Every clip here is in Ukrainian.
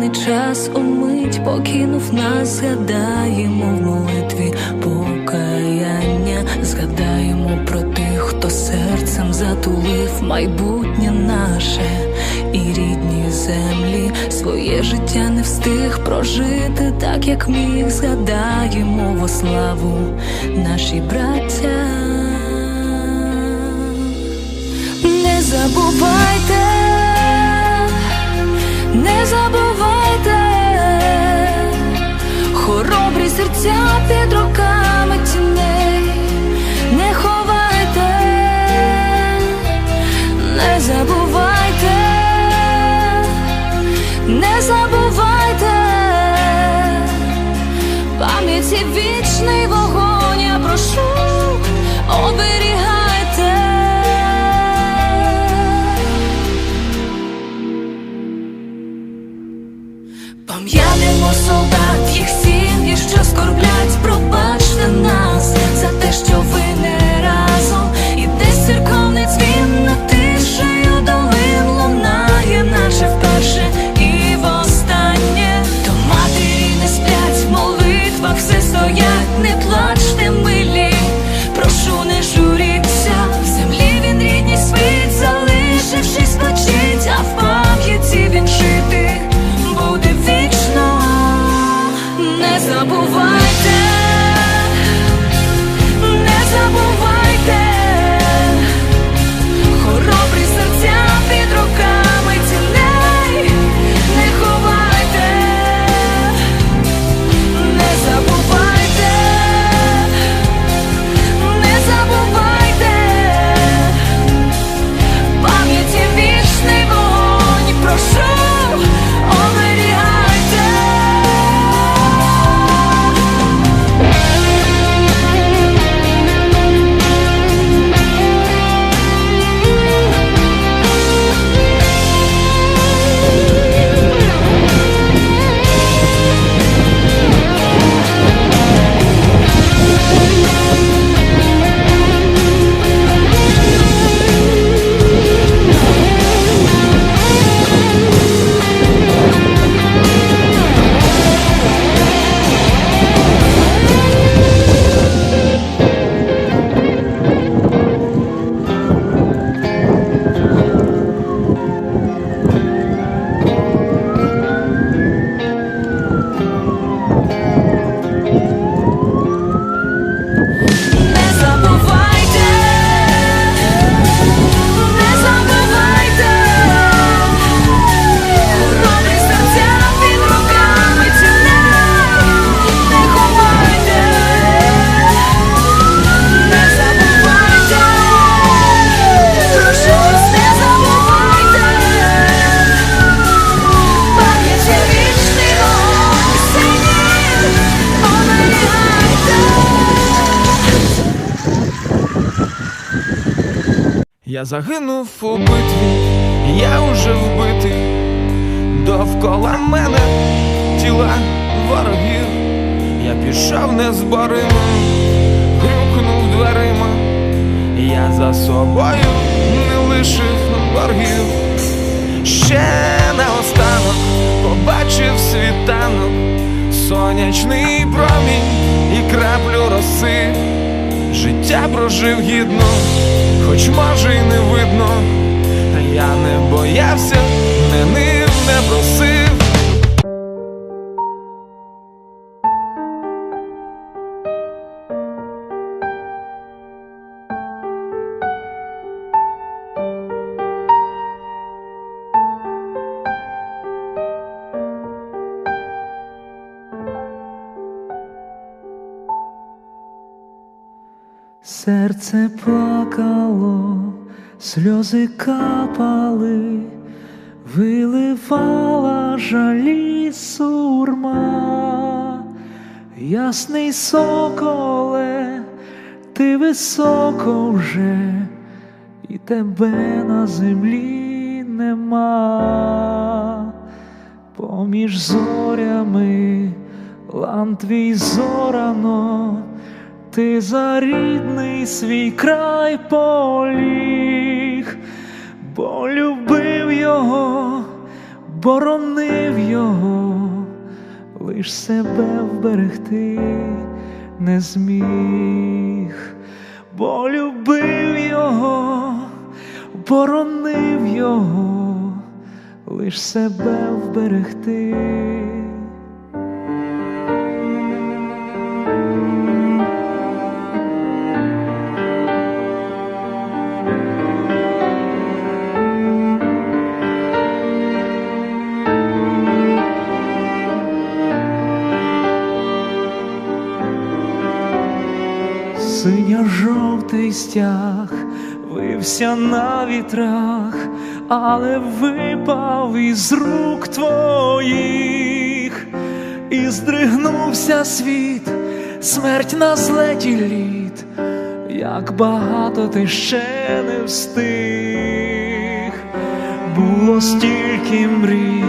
уклінний час умить покинув нас, згадаємо в молитві покаяння, згадаємо про тих, хто серцем затулив майбутнє наше. І рідні землі, своє життя не встиг прожити так, як міг, згадаємо во славу. Наші браття. Не забувайте, не забувайте, серця під руками тіней, не ховайте, не забувайте, не забувайте, пам'яті вічний вогонь, я прошу, оберігайте. Я загинув у битві, я уже вбитий, довкола мене тіла ворогів, я пішов незборима, грюкнув дверима, я за собою не лишив боргів. Ще наостанок побачив світанок, сонячний промінь і краплю роси. Життя прожив гідно, хоч може й не видно, я не боявся, не нив, не просив. Серце плакало, сльози капали, виливала жалі сурма, ясний соколе, ти високо вже, і тебе на землі нема, поміж зорями лан твій зорано ти за рідний свій край поліг, бо любив його, боронив його, лиш себе вберегти не зміг, бо любив його, боронив його, лиш себе вберегти. Вився на вітрах, але випав із рук твоїх, і здригнувся світ, смерть на злеті літ, як багато ти ще не встиг, було стільки мрій,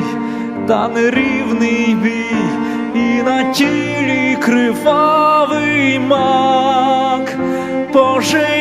та нерівний бій, і на тілі кривавий мак. Боже,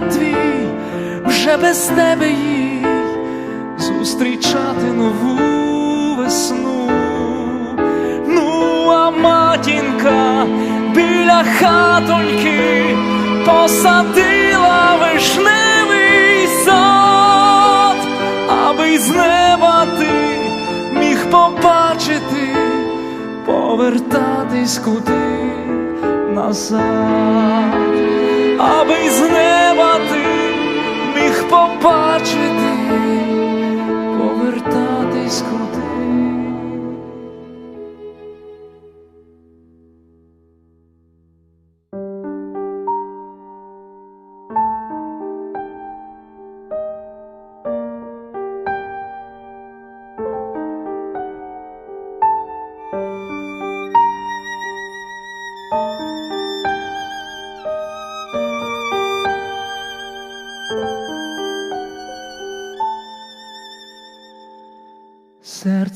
Твій вже без тебе їй зустрічати нову весну. Ну, а матінка біля хатоньки посадила вишневий сад, аби з неба ти міг побачити, повертатись куди назад, аби з неба ти міг побачити,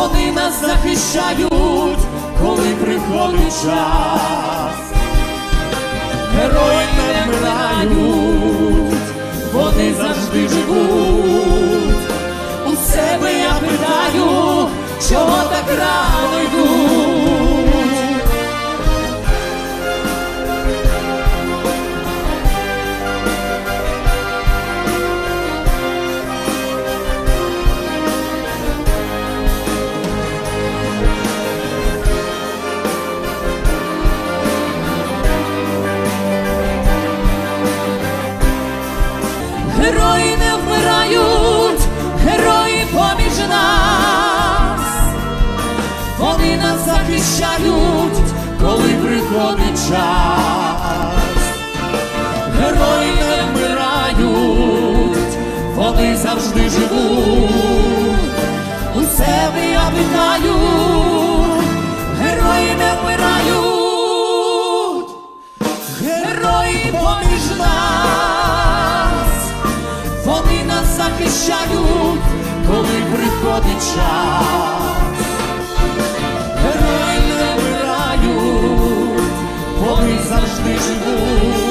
вони нас захищають, коли приходить час. Герої не вмирають, вони завжди живуть. У себе я питаю, чого так рано йдуть. Поміж нас, вони нас захищають, коли приходить час. Герої не вмирають, вони завжди живуть.